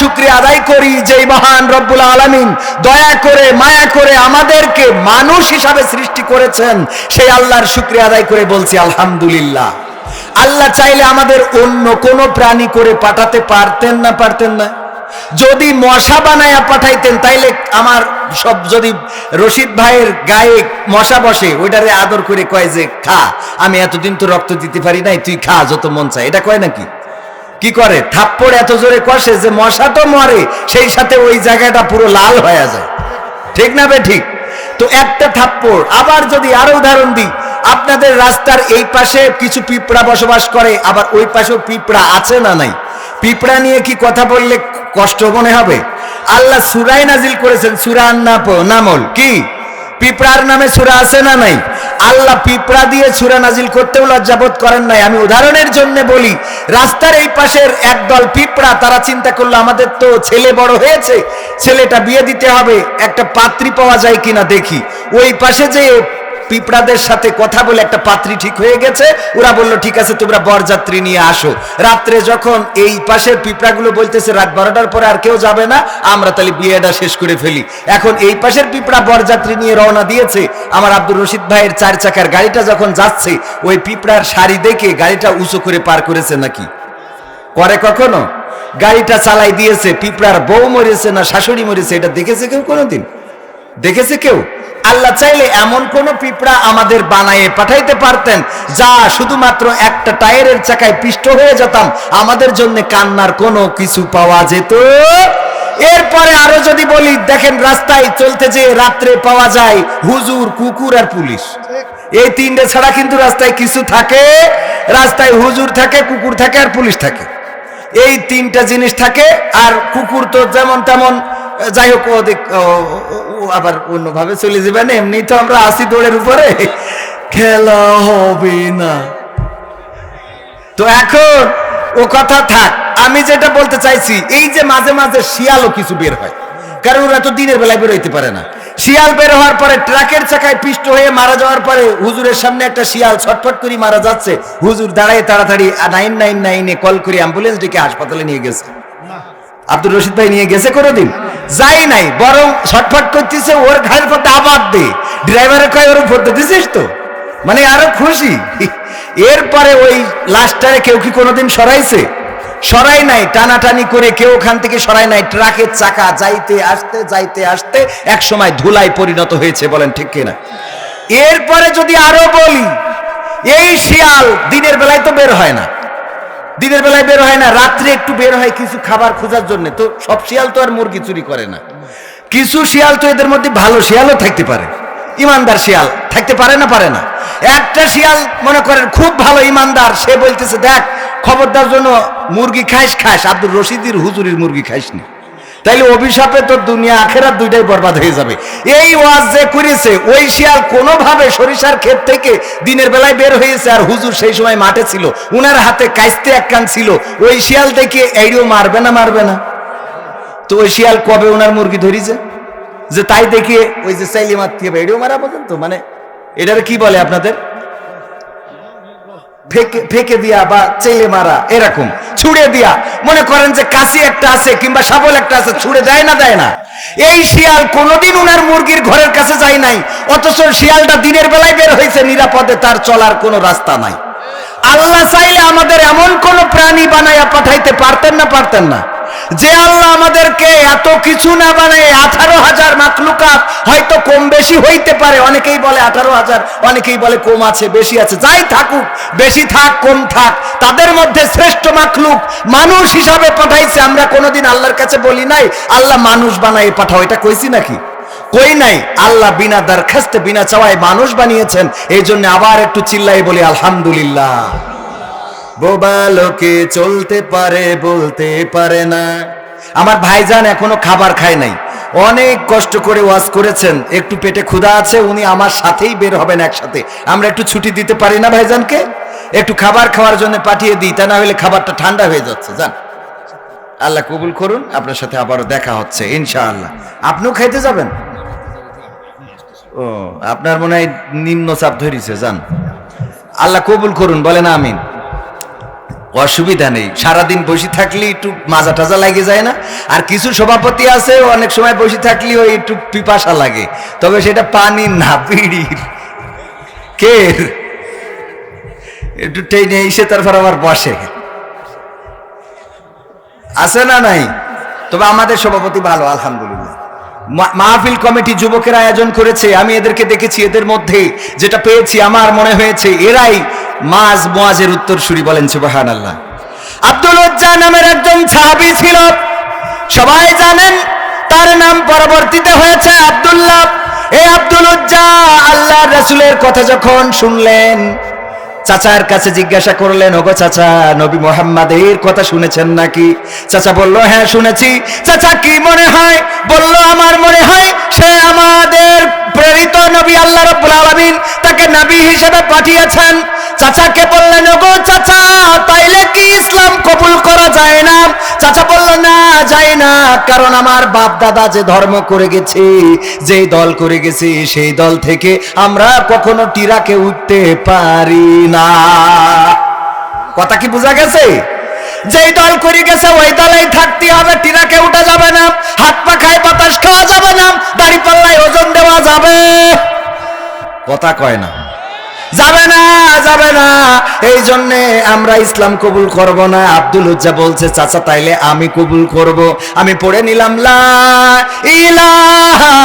শুক্রিয়া আদায় করি যে মহান রব্বুল আলামিন দয়া করে, মায়া করে আমাদেরকে মানুষ হিসাবে সৃষ্টি করেছেন, সেই আল্লাহর শুক্রিয়া আদায় করে বলছি আলহামদুলিল্লাহ। আল্লাহ চাইলে আমাদের অন্য কোনো প্রাণী করে পাঠাতে পারতেন না পারতেন না। যদি মশা বানায়া পাঠাইতেন, তাইলে আমার সব যদি রশিদ ভাইয়ের গায়ে মশা বসে, ওইটারে আদর করে কয় যে, খা, আমি এতদিন তো রক্ত দিতে পারি নাই, তুই খা, যত মন চায়। এটা কয় নাকি? কি করে? থাপ্পড় এত জোরে কষে যে মশা তো মরে, সেই সাথে ওই জায়গাটা পুরো লাল হয়ে যায়। ঠিক না বে ঠিক? তো একটা থাপ্পড়। আবার যদি আরও উদাহরণ দিই, আপনাদের রাস্তার এই পাশে কিছু পিঁপড়া বসবাস করে, আবার ওই পাশেও পিঁপড়া আছে না নাই? পিঁপড়া নিয়ে কি কথা বললে কষ্ট মনে হবে? আল্লাহ সুরাই নাজিল করেছেন সুরান নামল, কি? পিঁপড়ার নামে সুরা আছে না নাই? আল্লাহ পিঁপড়া দিয়ে সুরা নাজিল করতেও লজ্জাবোধ করেন নাই। আমি উদাহরণের জন্য বলি, রাস্তার এই পাশের একদল পিঁপড়া, তারা চিন্তা করল, আমাদের তো ছেলে বড় হয়েছে, ছেলেটা বিয়ে দিতে হবে, একটা পাত্রী পাওয়া যায় কিনা দেখি। ওই পাশে যে পিঁপড়াদের সাথে কথা বলে একটা পাত্রী ঠিক হয়ে গেছে, ওরা বলল, ঠিক আছে, তোমরা বরযাত্রী নিয়ে আসো। রাত্রে যখন এই পাশের পিঁপড়াগুলো বলতেছে, রাত বারোটার পরে আর কেউ যাবে না, আমরা তাহলে বিয়েটা শেষ করে ফেলি। এখন এই পাশের পিঁপড়া বরযাত্রী নিয়ে রওনা দিয়েছে, আমার আব্দুর রশিদ ভাইয়ের চার চাকার গাড়িটা যখন যাচ্ছে, ওই পিঁপড়ার শাড়ি দেখে গাড়িটা উঁচু করে পার করেছে নাকি? করে কখনো? গাড়িটা চালাই দিয়েছে, পিঁপড়ার বউ মরেছে না শাশুড়ি মরেছে, এটা দেখেছে কেউ কোনোদিন? দেখেছে কেউ? আল্লাহ চাইলে এমন কোন পিঁপড়া আমাদের বানায়ে পাঠাইতে পারতেন, যা শুধুমাত্র একটা টায়ারের চাকায় পিষ্ট হয়ে যেতাম। আমাদের জন্য কান্নার কোনো কিছু পাওয়া যেত? এরপরে আরও যদি বলি, দেখেন রাস্তায় চলতে যে রাত্রে পাওয়া যায় হুজুর, কুকুর আর পুলিশ। এই তিনটে ছাড়া কিন্তু রাস্তায় কিছু থাকে। রাস্তায় হুজুর থাকে, কুকুর থাকে আর পুলিশ থাকে। এই তিনটা জিনিস থাকে, আর কুকুর তো যেমন তেমন যাই হোক ও আবার অন্যভাবে চলে যাবে না এমনি তো আমরা আসি দৌড়ের উপরে। খেলা হবে না। তো এখন, ও কথা থাক, আমি যেটা বলতে চাইছি, এই যে মাঝে মাঝে শিয়ালও কিছু বের হয়, কারণ ওরা তো দিনের বেলায় বের হইতে পারে না। শিয়াল বের হওয়ার পরে ট্রাকের চাকায় পিষ্ট হয়ে মারা যাওয়ার পরে হুজুরের সামনে একটা শিয়াল ছটফট করে মারা যাচ্ছে। হুজুর দাঁড়ায় তাড়াতাড়ি নাইন নাইন নাইনে কল করে অ্যাম্বুলেন্স ডেকে হাসপাতালে নিয়ে গেছে। আব্দুর রশিদ ভাই নিয়ে গেছে কোনোদিন? যাই নাই, বরং ছটফট করতেছে, ওর ঘাড়ের পথে আবার দে ড্রাইভারের কয়, ওর উপর তো মানে আরও খুশি। এরপরে ওই লাস্টারে কেউ কি কোনোদিন সরাইছে? সরাই নাই, টানাটানি করে কেউ ওখান থেকে সরাই নাই। ট্রাকের চাকা যাইতে আসতে যাইতে আসতে এক সময় ধুলায় পরিণত হয়েছে, বলেন ঠিক কিনা? এরপরে যদি আরও বলি, এই শিয়াল দিনের বেলায় তো বের হয় না। দিনের বেলায় বের হয় না, রাত্রে একটু বের হয় কিছু খাবার খোঁজার জন্য। তো সব শিয়াল তো আর মুরগি চুরি করে না। কিছু শিয়াল তো এদের মধ্যে ভালো শিয়ালও থাকতে পারে। ইমানদার শিয়াল থাকতে পারে না পারে না। একটা শিয়াল মনে করেন খুব ভালো ইমানদার, সে বলতেছে, দেখ, খবরদার জন্য মুরগি খাইস খাস আব্দুর রশিদির হুজুরির মুরগি খাইস খাইসনি। তাইলে অভিশাপে তো দুনিয়া আখেরা দুইটাই বরবাদ হয়ে যাবে। এই ওয়াজ যে করেছে, ওই শিয়াল কোনোভাবে সরিষার ক্ষেত থেকে দিনের বেলায় বের হয়েছে, আর হুজুর সেই সময় মাঠে ছিল। উনার হাতে কাইস্তে এক কান ছিল। ওই শিয়াল দেখে এইও মারবে না মারবে না। তো ওই শিয়াল কবে ওনার মুরগি ধরিছে? যে তাই দেখিয়ে ওই যে চাইলে মারতে হবে এডিও মারা পর্যন্ত। মানে এটার কি বলে আপনাদের? ফেকে দিয়া বা চেলে মারা, এরকম। ছুড়ে দিয়া। মনে করেন যে কাশি একটা আছে কিংবা শাবল একটা আছে, ছুড়ে দেয় না দেয় না। এই শিয়াল কোনোদিন উনার মুরগির ঘরের কাছে যায় নাই, অথচ শিয়ালটা দিনের বেলায় বের হয়েছে, নিরাপদে তার চলার কোনো রাস্তা নাই। আল্লাহ চাইলে আমাদের এমন কোন প্রাণী বানাইয়া পাঠাইতে পারতেন না পারতেন না। যে আল্লাহ আমাদেরকে এত কিছু না বানায়, আঠারো হাজার মাকলুকাত হয়তো কম বেশি হইতে পারে। অনেকেই বলে আঠারো হাজার, অনেকেই বলে কম আছে, বেশি আছে। যাই থাকুক, বেশি থাক, কম থাক, তাদের মধ্যে শ্রেষ্ঠ মাকলুক মানুষ হিসাবে পাঠাইছে। আমরা কোনোদিন আল্লাহর কাছে বলি নাই, আল্লাহ মানুষ বানাই পাঠাও। এটা কইছি নাকি? কই নাই? আল্লাহ বিনা দরখাস্তে, বিনা চাওয়ায় মানুষ বানিয়েছেন। এই জন্য আবার একটু চিল্লাই বলি, আলহামদুলিল্লাহ। বোবা লোকে চলতে পারে, বলতে পারে না। আমার ভাইজান এখনও খাবার খায় নাই। অনেক কষ্ট করে ওয়াজ করেছেন। একটু পেটে ক্ষুধা আছে, উনি আমার সাথেই বের হবেন একসাথে। আমরা একটু ছুটি দিতে পারি না ভাইজানকে? একটু খাবার খাওয়ার জন্য পাঠিয়ে দিই, তা না হলে খাবারটা ঠান্ডা হয়ে যাচ্ছে। জান আল্লাহ কবুল করুন, আপনার সাথে আবারও দেখা হচ্ছে, ইনশাআল্লাহ। আপনিও খাইতে যাবেন? ও, আপনার মনে হয় নিম্ন চাপ ধরিছে, যান। আল্লাহ কবুল করুন, বলেন আমিন। অসুবিধা নেই। সারাদিন বসে থাকলে একটু মাজা টাজা লাগে যায় না। আর কিছু সভাপতি আছে, অনেক সময় বসে থাকলে ওই একটু পিপাসা লাগে। তবে সেটা পানি না পিড়ির কে? একটু টেনে এসে তারপর আবার বসে। আছে না নাই? তবে আমাদের সভাপতি ভালো, আলহামদুলিল্লাহ। মাহফিল কমিটি যুবকের আয়োজন করেছে। আমি এদেরকে দেখেছি, এদের মধ্যে যেটা পেয়েছি, আমার মনে হয়েছে, এরাই মাজ মোয়াজের উত্তর সুরি বলেন সুবাহান আল্লাহ আব্দুল উজ্জা নামের একজন সাহাবি ছিল। সবাই জানেন, তার নাম পরবর্তীতে হয়েছে আব্দুল্লাহ। এই আব্দুল উজ্জা আল্লাহ রাসূলের কথা যখন শুনলেন, চাচার কাছে জিজ্ঞাসা করলেন, ওগো চাচা, নবী মোহাম্মদের কথা শুনেছেন নাকি? চাচা বলল হ্যাঁ শুনেছি। চাচা কি মনে হয়? বলল, আমার মনে হয় সে আমাদের প্রেরিত নবী আল্লাহ রাব্বুল আলামিন তাকে নবী হিসেবে পাঠিয়েছেন। চাচাকে বললেন, ওগো চাচা, তাইলে কি ইসলাম কবুল করা যায় না? চাচা বলল, না, যায় না, কারণ আমার বাপ দাদা যে ধর্ম করে গেছে, যেই দল করে গেছে, সেই দল থেকে আমরা কখনো টিরাকে উঠতে পারি না। কথা কি বোঝা গেছে? যেই দল করে গেছে, ওই দলেই থাকতে হবে টিরাকে উঠা যাবে না, হাত পা খায় বাতাস খাওয়া যাবে না দাড়ি পাল্লায় ওজন দেওয়া যাবে। কথা কয় না। যাবে না যাবে না, এই জন্যে আমরা ইসলাম কবুল করব না। আব্দুল উজ্জা বলছে, চাচা, তাইলে আমি কবুল করব। আমি পড়ে নিলাম, লা ইলাহা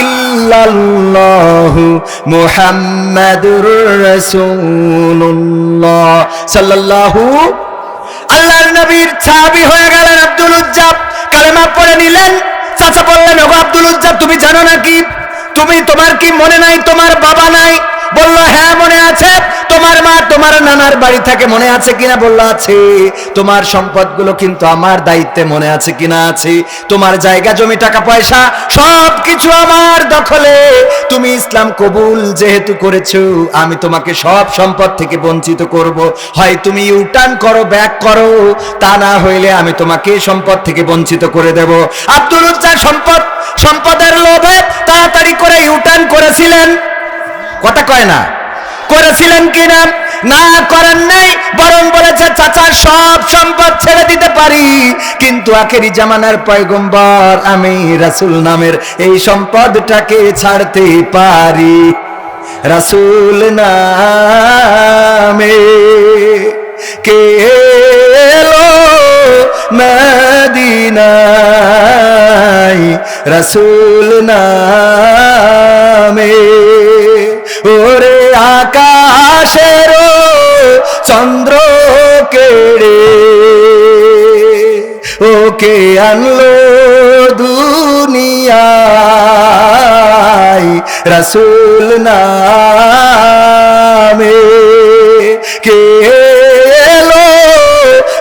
ইল্লাল্লাহু মুহাম্মাদুর রাসূলুল্লাহ সাল্লাল্লাহু আল্লাহর নবীর সাহাবি হয়ে গেলেন আব্দুল উজ্জাব। কালেমা পড়ে নিলেন। চাচা বললেন, ওগো আব্দুল উজ্জাব, তুমি জানো নাকি তুমি তোমার কি মনে নাই? তোমার বাবা নাই? বলল হ্যাঁ মনে আছে। তোমার মা, তোমার নানার বাড়ি থাকে, মনে আছে কিনা? বলল, আছে। তোমার সম্পদগুলো কিন্তু আমার দায়িত্বে, মনে আছে কিনা? আছে। তোমার জায়গা, জমি, টাকা, পয়সা সব কিছু আমার দখলে। তুমি ইসলাম কবুল যেহেতু করেছ, আমি তোমাকে সব সম্পদ থেকে বঞ্চিত করব। হয় তুমি ইউটার্ন করো, ব্যাক করো, তা না হইলে আমি তোমাকে সম্পদ থেকে বঞ্চিত করে দেব। আব্দুল উজ্জা, সম্পদ, সম্পদের লোভে তাড়াতাড়ি করে ইউটার্ন করেছিলেন। কথা কয় না? করেছিলেন কিনা? না করেন নাই, বরং বলেছে, চাচা, সব সম্পদ ছেড়ে দিতে পারি। কিন্তু আখেরি জামানার পয়গম্বর, আমি রাসূল নামের এই সম্পদটাকে ছাড়তে পারি। রাসূল নামে কে এলো মদিনায়? রাসূল নামে, ওরে আকাশের চন্দ্র কেড়ে ওকে আনলো দুনিয়ায় রাসূল নামে। কে এলো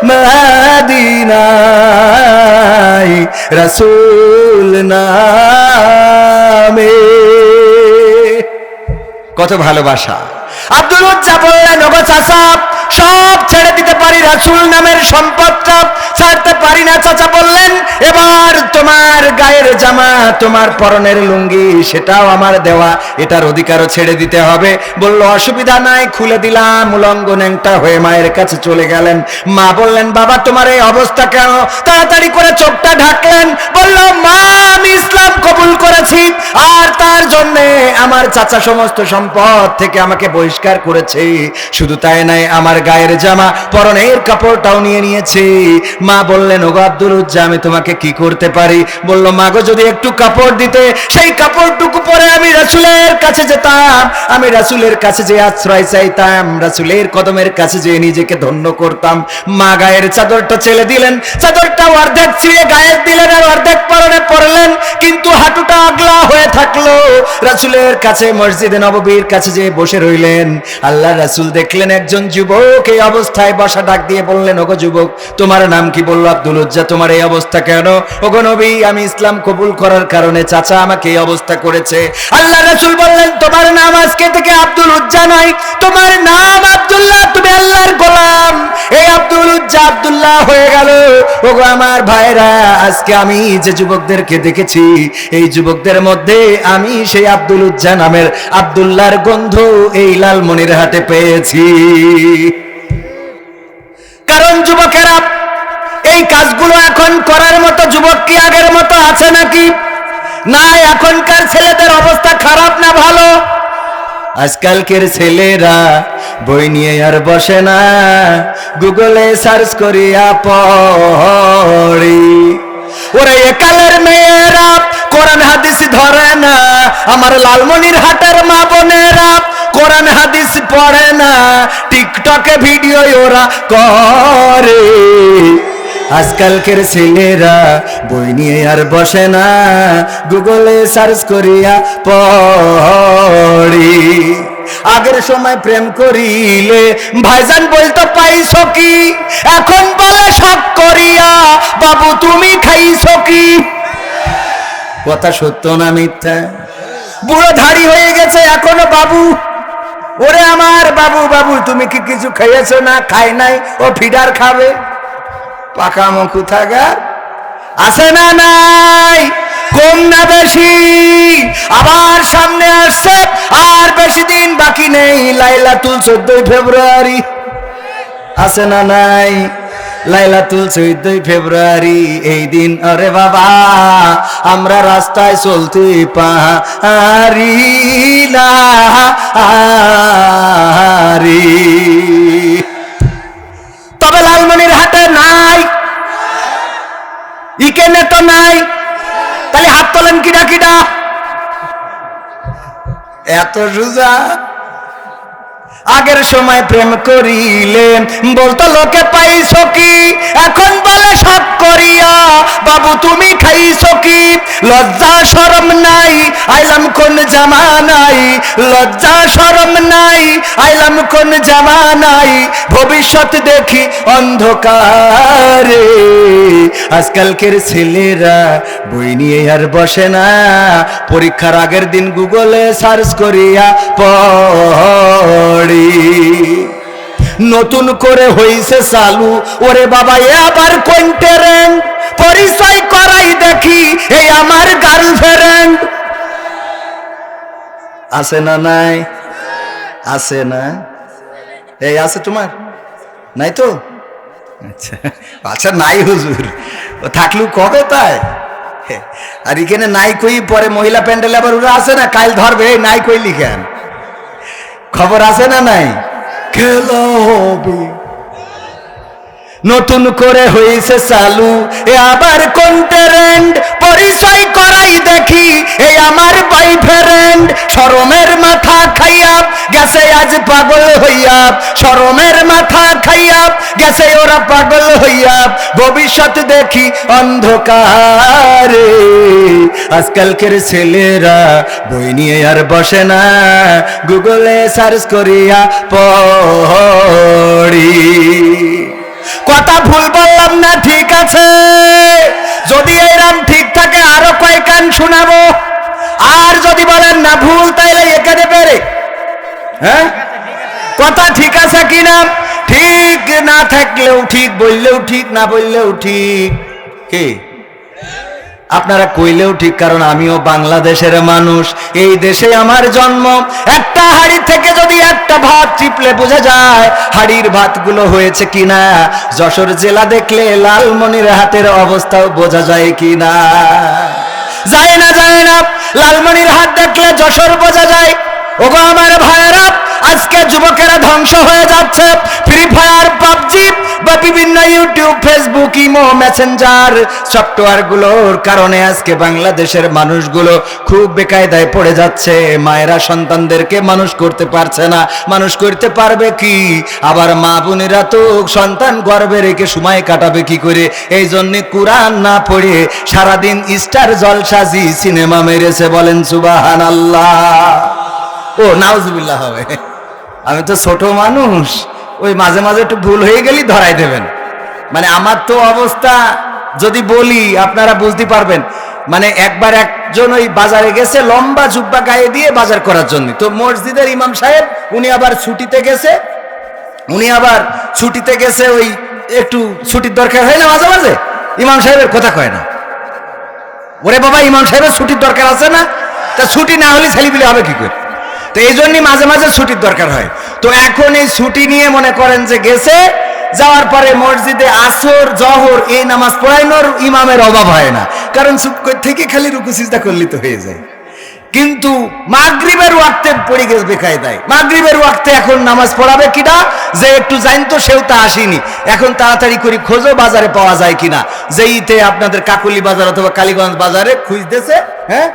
মদিনায় রাসূল নামে? কত ভালোবাসা। আব্দুল উজ্জা বললেন ওগো চাচা সব ছেড়ে দিতে পারি রাসূল নামের সম্পদটা। ছাড়তে পারি না, চাচা বললেন, এবার তোমার গায়ের জামা, তোমার পরনের লুঙ্গি, সেটাও আমার দেওয়া, এটার অধিকারও ছেড়ে দিতে হবে। বলল, অসুবিধা নাই, খুলে দিলাম। উলঙ্গ ন্যাংটা হয়ে মায়ের কাছে চলে গেলেন। মা বললেন, বাবা, তোমার এই অবস্থা কেন? তাড়াতাড়ি করে চোখটা ঢাকলেন। বলল, মা, আমি ইসলাম কবুল করেছি, আর তার জন্য আমার চাচা সমস্ত সম্পদ থেকে আমাকে বহিষ্কার করেছে। শুধু তাই নাই আমার গায়ের জামা, পরনের কাপড়টাও নিয়ে নিয়েছে। মা বললেন, ওগো আব্দুল উজ্জা, আমি তোমাকে কি করতে পারি? বলল মা গো যদি একটু কাপড় দিতে, সেই কাপড়টুকু পরে আমি রাসূলের কাছে যেতাম। আমি রাসূলের কাছে যে আশ্রয় চাইতাম, রাসূলের কদমের কাছে যে নিজেকে ধন্য করতাম। মা গায়ের চাদরটা ছেড়ে দিলেন, চাদরটা অর্ধেক ছিঁড়ে গায়ে দিলেন আর অর্ধেক পরনে পরলেন। কিন্তু হাঁটুটা আগলা হয়ে থাকল। রাসূলের কাছে, মসজিদে নববীর কাছে যে বসে রইলেন, আল্লাহ রাসূল দেখলেন একজন যুবক এই অবস্থায় বসা ডাক দিয়ে বললেন, ওগো যুবক, তোমার নাম কি বলল আব্দুল উজ্জা, তোমার এই অবস্থা কেন? ওগো নবী, আমি ইসলাম কবুল করার কারণে চাচা আমাকে এই অবস্থা করেছে। আল্লাহ রাসূল বললেন, তোমার নাম আজকে থেকে আব্দুল উজ্জা নয়, তোমার নাম আব্দুল্লাহ, তুমি আল্লাহর গোলাম। এই আব্দুল উজ্জা আব্দুল্লাহ হয়ে গেল। ওগো আমার ভাইরা, আজকে আমি যে যুবকদেরকে দেখেছি, এই যুবকদের মধ্যে আমি সেই আব্দুল উজ্জা নামের আব্দুল্লাহর গন্ধ এই লালমনির হাটে পেয়েছি। কারণ যুবকেরা এই কাজগুলো এখন করার মতো যুবক কি আগের মতো আছে নাকি? না এখনকার ছেলেদের অবস্থা খারাপ না ভালো? আজকালকের ছেলেরা বই নিয়ে আর বসে না। গুগলে সার্চ করিয়া পড়ি। ওরে একালের মেয়েরা, কোরআন, হাদিস ধরে না। আমার লালমনির হাটের মা বোনেরা, কোরআন, হাদিস পড়ে না। টিকটকে ভিডিও ওরা করে। আজকালকের ছেলেরা বই নিয়ে আর বসে না। গুগলে সার্চ করিয়া পড়ি। আগের সময় প্রেম করিলে, ভাইজান বলতো পাইছো কি? এখন বলে সব করিয়া। বাবু, তুমি খাইছো কি? কথা সত্য না মিথ্যা? বুড়ো ধাড়ি হয়ে গেছে এখনও বাবু। ওরে আমার বাবু বাবু, তুমি কি কিছু খাইয়েছো না? খাই নাই। ও ফিডার খাবে। পাকা মুখু থাকার আছে না নাই? কম না বেশি? আবার সামনে আসছে, আর বেশি দিন বাকি নেই। লাইলাতুল চোদ্দই ফেব্রুয়ারি। আছে না নাই? লাইলাতুল চোদ্দই ফেব্রুয়ারি। এই দিন, আরে বাবা, আমরা রাস্তায় চলতে পারি না আরি। ইকেনে নেতা নাই? তাহলে হাত তোলেন কিডা কিডা? এত সুজা আগের সময় প্রেম করিলে বলতো, লোকে পাইছো কি? এখন বলে সব করিয়া। বাবু, তুমি খাইছো কি? লজ্জা, শরম নাই, আইলাম কোন জামানাই লজ্জা, শরম নাই, আইলাম কোন জামানাই ভবিষ্যৎ দেখি অন্ধকারে। আজকালকের ছেলেরা বই নিয়ে আর বসে না। পরীক্ষার আগের দিন গুগলে সার্চ করিয়া পড়ি। নতুন করে হইছে চালু। ওরে বাবা, এ আবার কোন ট্রেন্ড পরিচয় করাই দেখি এই আমার গার্লফ্রেন্ড আছে না নাই? আছে না? এই আছে তোমার? নাই তো? আচ্ছা আচ্ছা নাই হুজুর। ও থাকলেও কবে তাই? আর এখানে নাই কই, পরে মহিলা প্যান্ডেল আবার ওরা আছে না? কাল ধরবে নাই কই লিখেন খবর আছে না নাই? খেলা হবে। নতুন করে হয়েছে চালু। এ আবার কোন ট্রেন্ড পরিচয় করাই দেখি এই আমার বয়ফ্রেন্ড শরমের মাথা খাইয়া গেছে আজ পাগল হইয়া। শরমের মাথা খাইয়া গেছে ওরা পাগল হইয়া। ভবিষ্যৎ দেখি অন্ধকারে। আজকালকের ছেলেরা বই নিয়ে আর বসে না। গুগলে সার্চ করিয়া পড়ি। কথা ভুল বললাম না, ঠিক আছে। যদি এইরাম ঠিক থাকে, আরও কয় গান শোনাবো? আর যদি বলেন না ভুল, তাইলে এখানে পেরে হ্যাঁ? কথা ঠিক আছে কিনা? ঠিক না থাকলেও ঠিক, বললেও ঠিক, না বললেও ঠিক। কি? আপনারা কইলেও ঠিক, কারণ আমিও বাংলাদেশের মানুষ। এই দেশে আমার জন্ম। একটা হাড়ি থেকে যদি একটা ভাত চিপলে বোঝা যায়, হাড়ির ভাতগুলো হয়েছে কিনা? যশোর জেলা দেখলে লালমনির হাতের অবস্থাও বোঝা যায় কিনা? যায় না যায় না। লালমনির হাত দেখলে যশোর বোঝা যায়। ওগো আমার ভাইয়েরা আজকে যুবকেরা ধ্বংস হয়ে যাচ্ছে। ফ্রি ফায়ার পাবজি বা বিভিন্ন ইউটিউব ফেসবুক ইমো মেসেঞ্জার সফটওয়্যারগুলোর কারণে আজকে বাংলাদেশের মানুষগুলো খুব বেকায়দায় পড়ে যাচ্ছে। মায়েরা সন্তানদেরকে মানুষ করতে পারছে না। মানুষ করতে পারবে কি? আবার মা বোনেরা তো সন্তান গর্বে রেখে সময় কাটাবে কি করে? এই জন্য কোরআন না পড়ে সারাদিন স্টার জলসাজি সিনেমা মেরেছে বলেন সুবাহান আল্লাহ ও, নাউজুবিল্লাহ হবে। আমি তো ছোট মানুষ। ওই মাঝে মাঝে একটু ভুল হয়ে গেলেই ধরাই দেবেন। মানে আমার তো অবস্থা যদি বলি, আপনারা বুঝতে পারবেন। মানে একবার একজন ওই বাজারে গেছে, লম্বা জুব্বা গায়ে দিয়ে বাজার করার জন্য। তো মসজিদের ইমাম সাহেব, উনি আবার ছুটিতে গেছে। উনি আবার ছুটিতে গেছে ওই একটু ছুটির দরকার হয় না মাঝে মাঝে? ইমাম সাহেবের কথা কয় না। ওরে বাবা, ইমাম সাহেবের ছুটির দরকার আছে না? তা ছুটি না হলে ছেলেপিলে হবে কি করে? তো এই জন্যই মাঝে মাঝে ছুটির দরকার হয়। তো এখন এই ছুটি নিয়ে মনে করেন যে গেছে, যাওয়ার পরে মসজিদে আসর, জহর, এই নামাজ পড়াইনোর ইমামের অভাব হয় না। কারণ চুপ থেকে খালি রুকু সিজদা করলে তো হয়ে যায়। কিন্তু মাগরিবের ওয়াক্তে পড়ে গেছে বেকায়দায়। মাগরিবের ওয়াক্তে এখন নামাজ পড়াবে কিনা, যে একটু জানতো সেও তা আসেনি। এখন তাড়াতাড়ি করে খোঁজো, বাজারে পাওয়া যায় কিনা। যে ইতে আপনাদের কাকুলি বাজার অথবা কালীগঞ্জ বাজারে খুঁজতেছে হ্যাঁ?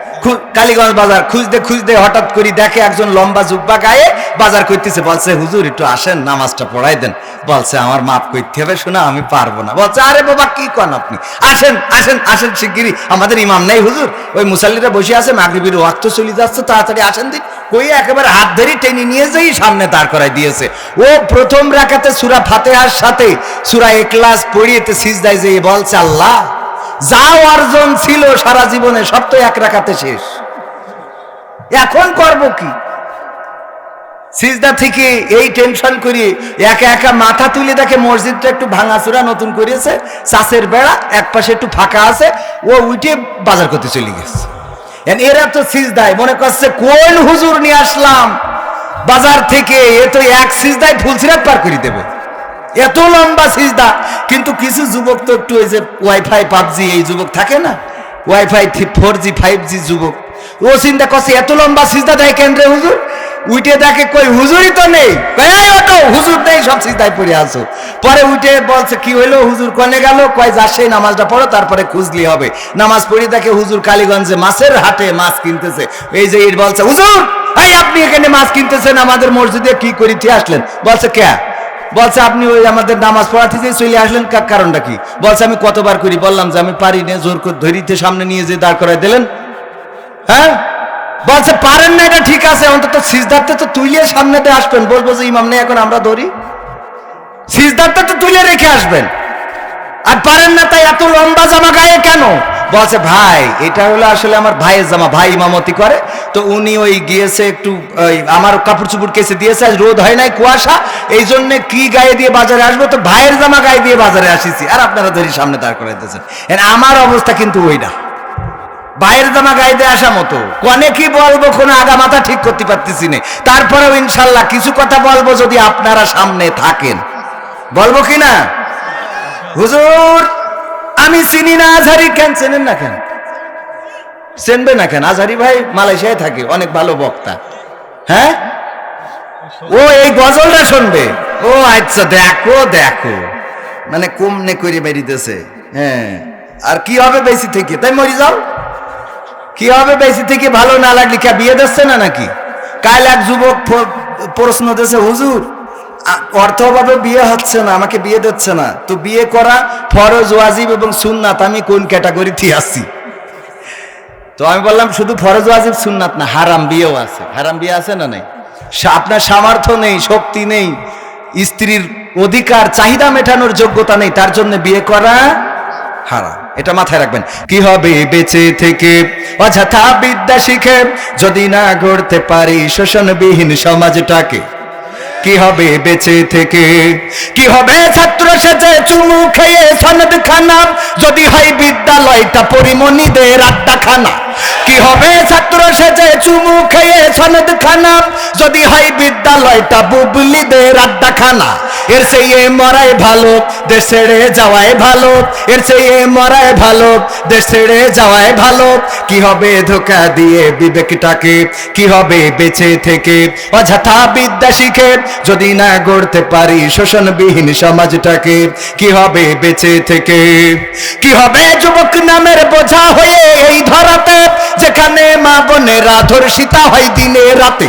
কালীগঞ্জ বাজার খুঁজতে খুঁজতে হঠাৎ করে দেখে একজন লম্বা জুব্বা গায়ে বাজার করতেছে। বলছে, হুজুর, একটু আসেন, নামাজটা পড়াই দেন। বলছে, আমার মাপ করতে হবে, শোনা, আমি পারব না। বলছে, আরে বাবা, কি কন আপনি? আসেন আসেন আসেন শিগগিরই। আমাদের ইমাম নেই, হুজুর। ওই মুসাল্লিরা বসে আছে, মাগরিবির ওয়াক্ত চলে যাচ্ছে, তাড়াতাড়ি আসেন দিন। কই একেবারে হাত ধরে টেনে নিয়ে যাই, সামনে দাঁড় করাই দিয়েছে। ও প্রথম রাখাতে সুরা ফাতেহার সাথে সুরা একলাস পড়িয়েতে সিজদায় যে বলছে, আল্লাহ যা অর্জন ছিল সারা জীবনে, সব তো এক রাখাতে শেষ। এখন করব কি? সিজদা থেকে এই টেনশন করি একা একা মাথা তুলে দেখে মসজিদটা একটু ভাঙাচুরা নতুন করিয়েছে, চাষের বেড়া, এক পাশে একটু ফাঁকা আছে, ও উঠে বাজার করতে চলে গেছে। এরা তো সিজদায়, মনে করছে কোন হুজুর নিয়ে আসলাম? বাজার থেকে এ তো এক সিজদায় ফুলসিরাত পার করে দেবে। এত লম্বা সিজদা। কিন্তু কিছু যুবক তো একটু ওই যে ওয়াইফাই পাবজি এই যুবক থাকে না? Wifi four G five G যুবক। ও চিন্তা করছে, এত লম্বা সিজদা দেয় কেন্দ্রে হুজুর? উঠে দেখে কই, হুজুরই তো নেই। ওটো হুজুর নেই, সব সিজদায় পড়ে আছো। পরে উঠে বলছে, কি হইল হুজুর, কনে গেল? কয়, যা সেই নামাজটা পড়ো, তারপরে খুঁজলি হবে। নামাজ পড়ে দেখে হুজুর কালীগঞ্জে মাছের হাটে মাছ কিনতেছে। এই যে ইট বলছে, হুজুর, এই আপনি এখানে মাছ কিনতেছেন, আমাদের মসজিদে কি করিতে আসলেন? বলছে, কে? বলছে, আপনি ওই আমাদের নামাজ পড়াতে যে চলে আসলেন কারণটা কি? বলছে, আমি কতবার করি? বললাম যে, আমি পারি না, জোর করে ধরিতে সামনে নিয়ে যে দাঁড় করাই দিলেন। হ্যাঁ? বলছে, পারেন না, এটা ঠিক আছে, অন্তত সিজদারতে তো তুইলে সামনেতে আসবেন। বলব যে, ইমাম নেই এখন আমরা ধরি। সিজদারতে তো তুলে রেখে আসবেন। আর পারেন না, তাই এত লম্বা জামা গায়ে কেন? বলছে, ভাই, এটা হলো আসলে আমার ভাইয়ের জামা, ভাই ইমামতি করে। তো উনি ওই গিয়েছে একটু আমার কাপড় চুপড় কেসে দিয়েছে, আজ রোদ হয় নাই কুয়াশা এই জন্য কি গায়ে দিয়ে বাজারে আসব? তো ভাইয়ের জামা গায়ে দিয়ে বাজারে আসিছি। আর আপনারা ধরি সামনে দাঁড় করে দিয়েছেন আমার অবস্থা কিন্তু ওই না। ভাইয়ের জামা গাইতে আসা মতো। কনে কি বলব, কোনো আগা মাথা ঠিক করতে পারতেছি না। তারপরেও ইনশাল্লাহ কিছু কথা বলব যদি আপনারা সামনে থাকেন। বলব কি না? হুজুর! আমি চিনি না, আজহারি কেন চেনেন না কেন? চেনবে না কেন? আজহারি ভাই মালয়েশিয়ায় থাকে, অনেক ভালো বক্তা। হ্যাঁ? ও এই গজলটা শুনবে। ও আচ্ছা দেখো দেখো। মানে কমনে করে বেরিতেছে হ্যাঁ। আর কি হবে বেশি থেকে? তাই মরি যাও। কি হবে বেশি থেকে? ভালো না লাগলে কে বিয়ে দিচ্ছে না নাকি? কাল এক যুবক প্রশ্ন দিয়েছে, হুজুর অর্থ অভাবে বিয়ে হচ্ছে না, আমাকে বিয়ে দিচ্ছে না। তো বিয়ে করা ফরজ, ওয়াজিব এবং সুন্নাত, আমি কোন ক্যাটাগরিতে আসছি তো আমি বললাম, শুধু ফরজ, ওয়াজিব, সুন্নাত না, হারাম বিয়েও আছে। হারাম বিয়ে আছে না নেই? আপনার সামর্থ্য নেই, শক্তি নেই, স্ত্রীর অধিকার, চাহিদা মেটানোর যোগ্যতা নেই, তার জন্য বিয়ে করা হারাম। এটা মাথায় রাখবেন। কি হবে বেঁচে থেকে? অযথা বিদ্যা শিখে যদি না গড়তে পারি শোষণবিহীন সমাজটাকে। কি হবে বেঁচে থেকে? কি হবে ছাত্র সেজে চুমু খেয়ে সনদ খানা যদি হয় বিদ্যালয়টা পরিমণিদের আড্ডা খানা কি হবে ছাত্র সেজে চুমু খেয়ে সনদ খানা? যদি হয় বিদ্যালয়টা খানা এর ভালো ভালো। এর ভালো ভালো। কি হবে ধোকা দিয়ে বিবেকটাকে? কি হবে বেঁচে থেকে? অযথা বিদ্যা শিখে যদি না গড়তে পারি শোষণবিহীন সমাজটাকে, কি হবে বেঁচে থেকে? কি হবে যুবক নামের বোঝা হয়ে এই ধরাতে? যেখানে মা বোনেরা ধর্ষিতা হয় দিনে রাতে।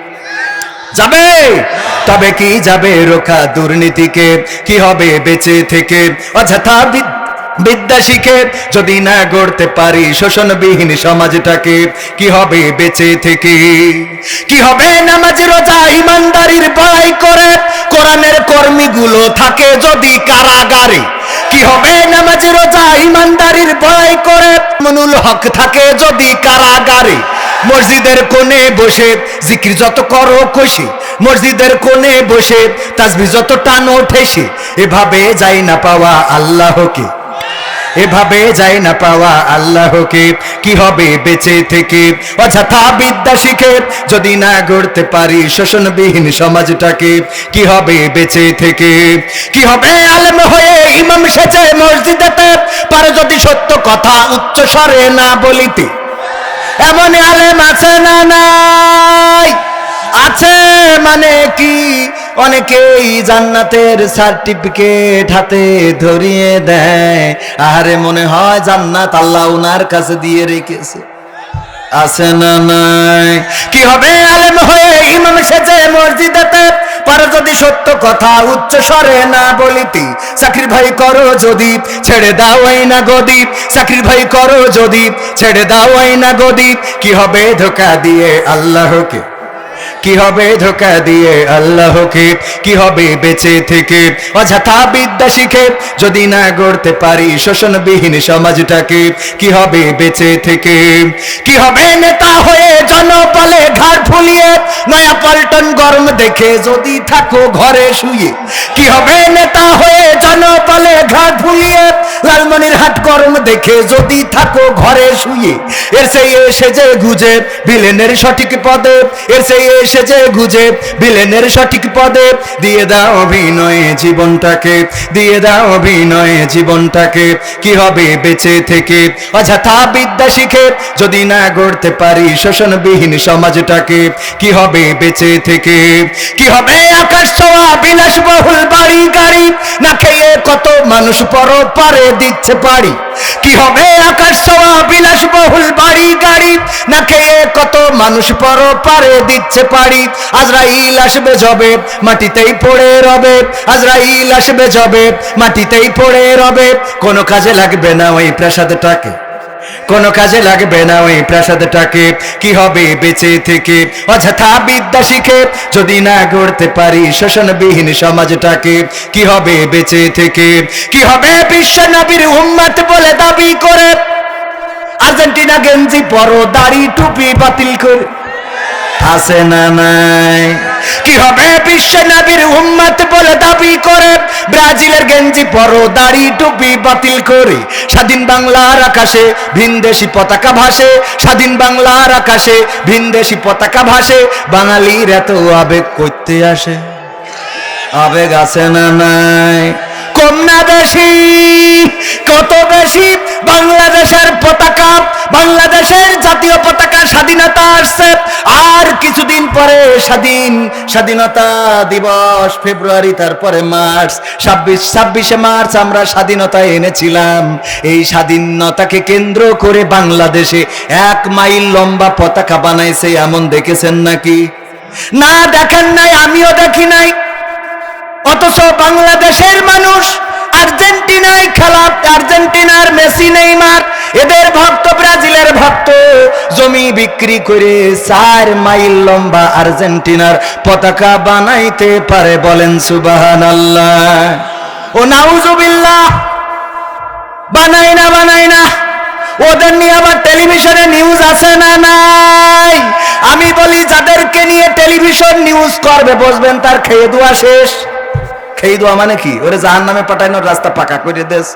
যাবে? তবে কি যাবে রোখা দুর্নীতিকে? কি হবে বেঁচে থেকে? অযথা বিদ্যা শিখে যদি না গড়তে পারি শোষণবিহীন সমাজটাকে, কি হবে বেঁচে থেকে? কি হবে রোজা, ইমানদারির বড়াই করে? কোরআনের কর্মীগুলো থাকে যদি কারাগারে। কি হবে নামাজ, রোজা, ইমানদারির বড়াই করে? মনুল হক থাকে যদি কারাগারে। মসজিদের কোণে বসে জিকির যত করো খুশি। মসজিদের কোণে বসে তাসবি যত টানো ঠেসে এভাবে যাই না পাওয়া আল্লাহকে। এভাবে যাই না পাওয়া আল্লাহকে। কি হবে বেঁচে থেকে? অযথা বিদ্যা শিখে যদি না গড়তে পারি শোষণবিহীন সমাজটাকে, কি হবে বেঁচে থেকে? কি হবে আলেম হয়ে ইমাম সেজে মসজিদেতে? পারে যদি সত্য কথা উচ্চ স্বরে না বলিতে। এমন আলেম আছে না নাই? আছে মানে কি? অনেকেই জান্নাতের সার্টিফিকেট হাতে ধরিয়ে দেয়। আরে মনে হয় জান্নাত আল্লাহ উনার কাছে দিয়ে রেখেছে। আছে না নাই? কি হবে? আলেম হয়ে ইমাম সেজে মসজিদেতে পারে যদি সত্য কথা উচ্চ স্বরে না বলিতি চাকরি ভাই করো যদি, ছেড়ে দাও এই না গদীপ চাকরি ভাই করো যদি, ছেড়ে দাও এই না গদীপ কি হবে ধোকা দিয়ে আল্লাহকে? কি হবে ধোকা দিয়ে আল্লাহকে? কি হবে বেঁচে থেকে? অযথা বিদ্যা শিখে যদি না গড়তে পারি শোষণবিহীন সমাজটাকে, কি হবে বেঁচে থেকে? কি হবে নেতা হয়ে জনবলে ঘাড় ফুলিয়ে, নয়া পল্টন গরম দেখে যদি থাকো ঘরে শুয়ে, কি হবে নেতা হয়ে জনবলে ঘাড় ফুলিয়ে, লালমনির হাট গরম দেখে যদি থাকো ঘরে শুয়ে, এর সেই এসে যে গুজে বিলেনের সঠিক পদে, এর সেই যে গুজে বিলেনের সঠিক পদে। দিয়ে দাও অভিনয়ে জীবনটাকে, দিয়ে দাও অভিনয়ে জীবনটাকে। কি হবে বেঁচে থেকে? অযথা বিদ্যা শিখে যদি না গড়তে পারি শোষণবিহীন সমাজটাকে, কি হবে বেঁচে থেকে? কি হবে আকাশ ছোঁয়া, বিলাসবহুল বাড়ি গাড়ি? না খেয়ে কত মানুষ পর পারে দিচ্ছে পারি কি হবে আকাশ ছোঁয়া বিলাস বহুল বাড়ি গাড়ি? না খেয়ে কত মানুষ পর পারে দিচ্ছে পারি আজরাইল আসবে জবে মাটিতেই পড়ে রবে। আজরাইল আসবে জবে মাটিতেই পড়ে রবে। কোনো কাজে লাগবে না ওই প্রাসাদটাকে। কাজে লাগবে না ওই প্রাসাদটাকে। কি হবে বেঁচে থেকে? অযথা বিদ্যা শিখে যদি না গড়তে পারি শোষণবিহীন সমাজটাকে, কি হবে বেঁচে থেকে? কি হবে বিশ্ব নবীর উম্মত বলে দাবি করে? আর্জেন্টিনা গেঞ্জি পরো, দাড়ি টুপি বাতিল করে। আছে না নাই? কি হবে? বিশ্ব নবীর উম্মত বলে দাবি করে ব্রাজিলের গেঞ্জি পরো, দাড়ি টুপি বাতিল করে। স্বাধীন বাংলার আকাশে ভিনদেশি পতাকা ভাসে। স্বাধীন বাংলার আকাশে ভিনদেশি পতাকা ভাসে। বাঙালির এত আবেগ করতে আসে। আবেগ আছে না নাই? কম না বেশি? কত বেশি? বাংলাদেশের পতাকা, বাংলাদেশের জাতীয় পতাকা স্বাধীনতা আসছে। আর কিছুদিন পরে স্বাধীন স্বাধীনতা দিবস, ফেব্রুয়ারি, তারপরে মার্চ, ছাব্বিশ, ছাব্বিশে মার্চ আমরা স্বাধীনতা এনেছিলাম। এই স্বাধীনতাকে কেন্দ্র করে বাংলাদেশে এক মাইল লম্বা পতাকা বানাইছে, এমন দেখেছেন নাকি? না দেখেন নাই, আমিও দেখি নাই। অথচ বাংলাদেশের মানুষ আর্জেন্টিনায় খেলা, আর্জেন্টিনার মেসি, নেইমার, এদের ভক্ত ব্রাজিলের ভক্ত। জমি বিক্রি করে চার মাইল লম্বা আর্জেন্টিনার পতাকা বানাইতে পারে বলেন সুবাহান আল্লাহ ও নাউজুবিল্লাহ, বানাই না বানাই না। ওদের নিয়ে আবার টেলিভিশনে নিউজ আছে না নাই? আমি বলি, যাদেরকে নিয়ে টেলিভিশন নিউজ করবে, বসবেন, তার খেয়ে দোয়া শেষ। খেয়ে দোয়া মানে কি? ওরে জাহান নামে পাঠানোর রাস্তা পাকা করে দেশ